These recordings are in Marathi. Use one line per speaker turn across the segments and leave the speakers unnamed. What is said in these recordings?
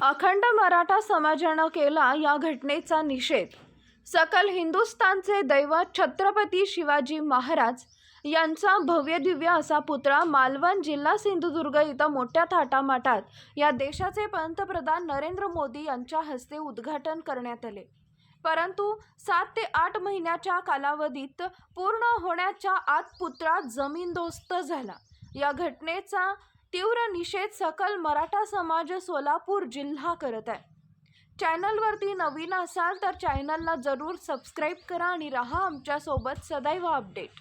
अखंड मराठा समाजानं केला या घटनेचा निषेध. सकल हिंदुस्थानचे दैवत छत्रपती शिवाजी महाराज यांचा भव्यदिव्य असा पुतळा मालवण जिल्हा सिंधुदुर्ग इथं मोठ्या थाटामाटात या देशाचे पंतप्रधान नरेंद्र मोदी यांच्या हस्ते उद्घाटन करण्यात आले. परंतु सात ते आठ महिन्याच्या कालावधीत पूर्ण होण्याच्या आत पुतळा जमीनदोस्त झाला. या घटनेचा तीव्र निषेध सकल मराठा समाज सोलापूर जिल्हा करत आहे. चॅनलवरती नवीन असाल तर चॅनलला जरूर सबस्क्राईब करा आणि राहा आमच्यासोबत सदैव अपडेट.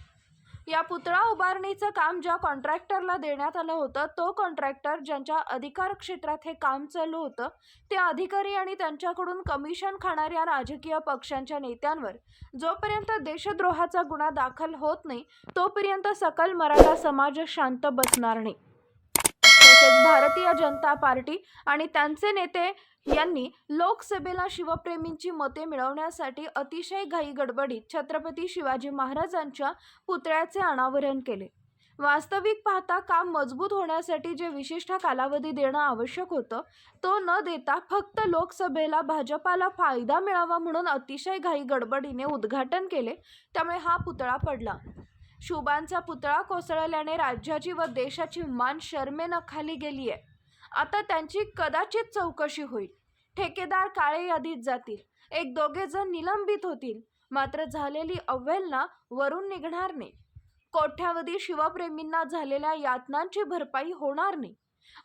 या पुतळा उभारणीचं काम ज्या कॉन्ट्रॅक्टरला देण्यात आलं होतं तो कॉन्ट्रॅक्टर ज्यांच्या अधिकार क्षेत्रात हे काम चालू होतं ते अधिकारी आणि त्यांच्याकडून कमिशन खाणाऱ्या राजकीय पक्षांच्या नेत्यांवर जोपर्यंत देशद्रोहाचा गुन्हा दाखल होत नाही तोपर्यंत सकल मराठा समाज शांत बसणार नाही. तसेच भारतीय जनता पार्टी आणि त्यांचे नेते यांनी लोकसभेला शिवप्रेमींची मते मिळवण्यासाठी अतिशय घाई गडबडीत छत्रपती शिवाजी महाराजांच्या पुतळ्याचे अनावरण केले. वास्तविक पाहता काम मजबूत होण्यासाठी जे विशिष्ट कालावधी देणं आवश्यक होतं तो न देता फक्त लोकसभेला भाजपाला फायदा मिळावा म्हणून अतिशय घाई गडबडीने उद्घाटन केले त्यामुळे हा पुतळा पडला. शुभांचा पुतळा कोसळल्याने राज्याची व देशाची मान शर्मेनं खाली गेली आहे आता त्यांची कदाचित चौकशी होईल. ठेकेदार काळे यादीत जातील. एक दोघे जण निलंबित होतील. मात्र झालेली अवहेलना वरून निघणार नाही. कोट्यावधी शिवप्रेमींना झालेल्या यातनांची भरपाई होणार नाही.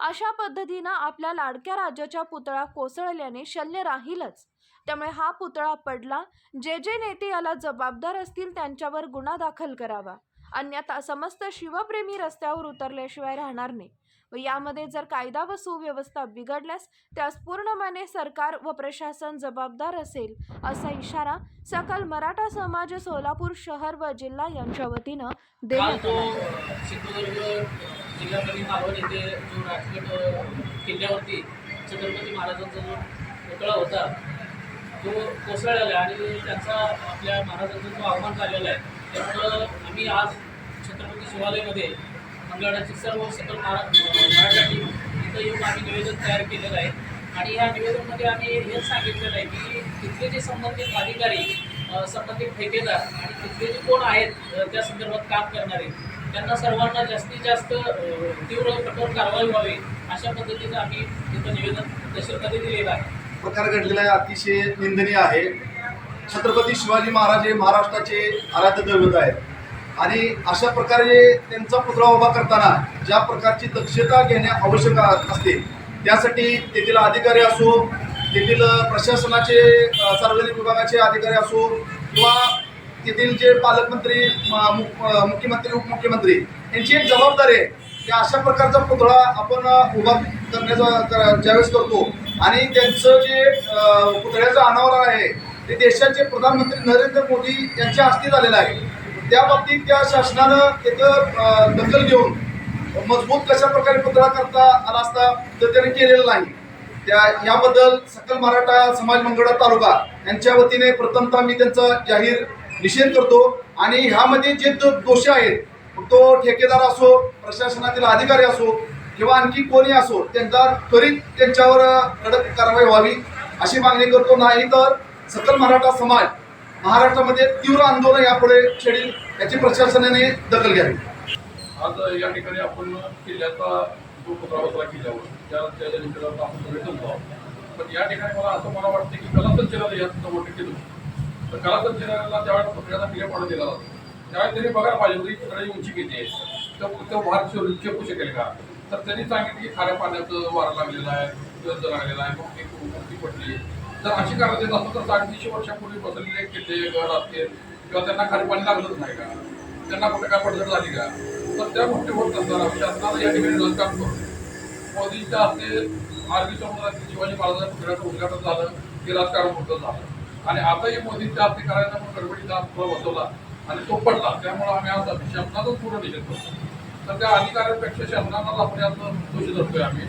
अशा पद्धतीनं आपल्या लाडक्या राजाच्या पुतळा कोसळल्याने शल्य राहीलच. त्यामुळे हा पुतळा पडला. जे जे नेते याला जबाबदार असतील त्यांच्यावर गुन्हा दाखल करावा. अन्यथा समस्त शिवप्रेमी रस्त्यावर उतरल्याशिवाय राहणार नाही. व यामध्ये जर कायदा व सुव्यवस्था बिघडल्यास त्यास पूर्णपणे सरकार व प्रशासन जबाबदार असेल असा इशारा सकल मराठा समाज सोलापूर शहर व जिल्हा यांच्या वतीनं देण्यात
किल्ल्यावरती छत्रपती महाराजांचा जो पुतळा होता तो कोसळलेला आहे आणि त्यांचा आपल्या महाराजांचा जो अवमान झालेला आहे त्यामुळं आम्ही आज छत्रपती शिवालयमध्ये मंगळवाराचे सर्व सकल महारा मराठ्यांनी इथं येऊन आम्ही निवेदन तयार केलेलं आहे. आणि या निवेदनमध्ये आम्ही हेच सांगितलेलं आहे की तिथले जे संबंधित अधिकारी संबंधित ठेकेदार आणि तिथले जे कोण आहेत त्या संदर्भात काम करणारे त्यांना सर्वांना जास्तीत जास्त तीव्र कठोर कारवाई व्हावी अशा पद्धतीचं आम्ही तिथं निवेदन तहसीलमध्ये दिलेलं आहे.
प्रकार घडलेला आहे अतिशय निंदनीय आहे. छत्रपती शिवाजी महाराज हे महाराष्ट्राचे आराध्य दैवत आहेत. आणि अशा प्रकारे त्यांचा पुतळा उभा करताना ज्या प्रकारची दक्षता घेणे आवश्यक असते त्यासाठी तेथील अधिकारी असो तेथील प्रशासनाचे सार्वजनिक विभागाचे अधिकारी असो किंवा तेथील जे पालकमंत्री मुख्यमंत्री उपमुख्यमंत्री यांची एक जबाबदारी आहे की अशा प्रकारचा पुतळा आपण उभा करण्याचा कर- ज्यावेळेस करतो आणि त्यांचं जे पुतळ्याचं अनावरण आहे ते देशाचे प्रधानमंत्री नरेंद्र मोदी यांच्या हस्ते झालेलं आहे. त्या बाबतीत त्या शासनानं तिथं दखल घेऊन मजबूत कशा प्रकारे पुतळा करता आला असता तर त्याने केलेलं नाही. त्या याबद्दल सकल मराठा समाज मंगळा तालुका यांच्या वतीने प्रथमतः मी त्यांचा जाहीर निषेध करतो आणि ह्यामध्ये जे दो- दोषी आहेत तो ठेकेदार असो प्रशासनातील अधिकारी असो किंवा आणखी कोणी असो त्यांचा त्वरित त्यांच्यावर कडक कारवाई व्हावी अशी मागणी करतो. नाही तर सकल मराठा समाज महाराष्ट्रामध्ये तीव्र आंदोलन यापुढे छेडील याची प्रशासनाने दखल घ्यावी.
आज या ठिकाणी आपण किल्ल्याचा जो पुतळा किल्ल्यावर त्या त्याच्या आपण सगळे जमलो आहोत. पण या ठिकाणी मला असं मला वाटतं की कला संचलनाला यात समोर केलं तर कला संचलनाला ज्यावेळेला पुतळ्याचा क्रिया पाडून दिला जातो त्यावेळेस त्यांनी बघायला पाहिजे होती तिकडे उंची किती आहे. तर तो भार शोधून चेपू शकेल का? तर त्यांनी सांगितलं की खाऱ्या पाण्याचं वारा लागलेला आहे गंज लागलेला आहे मग ती पडली जर अशी कारण देत असतो तर साडेतीनशे वर्षापूर्वी बसलेले किल्ले घर असतील किंवा त्यांना खरं पाणी लागलंच नाही का? त्यांना कुठे काय पडझड झाली का? तर त्या गोष्टी होत असताना शासनाला या ठिकाणी काम करतो मोदींच्या हस्ते आरबी समुद्रातील शिवाजी महाराजांच्या पुतळ्याचं उद्घाटन झालं ते राजकारण मोठं झालं. आणि आताही मोदींच्या हस्ते करायचा म्हणून गडबडीचा पुढं बसवला आणि तो पडला. त्यामुळे आम्ही आज शासनाचाच पूर्ण निषेध करतो. तर त्या अधिकाऱ्यांपेक्षा शासनाला आपण याचं दोषी धरतोय आम्ही.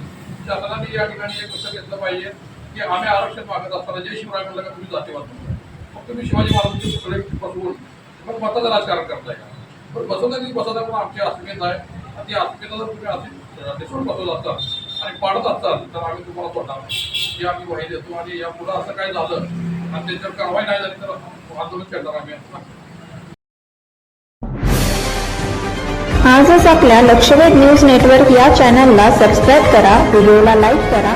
शासनाने या ठिकाणी एक लक्ष घेतलं पाहिजे. की आम्ही आरक्षण मागत असताना जय शिवराय म्हणलं का तुम्ही जाते म्हणताय मग तुम्ही शिवाजी महाराजांचे बसवून मग मताचं राजकारण करताय. का पण बसवता की बसवता पण आमची अस्मिता आहे. आणि ती अस्मिता जर तुम्ही अशी देशून असता आणि पाडत असाल तर आम्ही तुम्हाला सोडणार नाही. आम्ही ग्वाही देतो. आणि या पुढं असं काय झालं आणि त्याच्यावर कारवाई नाही झाली तर आंदोलन करणार आम्ही
आजच आपल्या लक्षवेध न्यूज नेटवर्क या चॅनलला सबस्क्राईब करा व्हिडिओला लाईक करा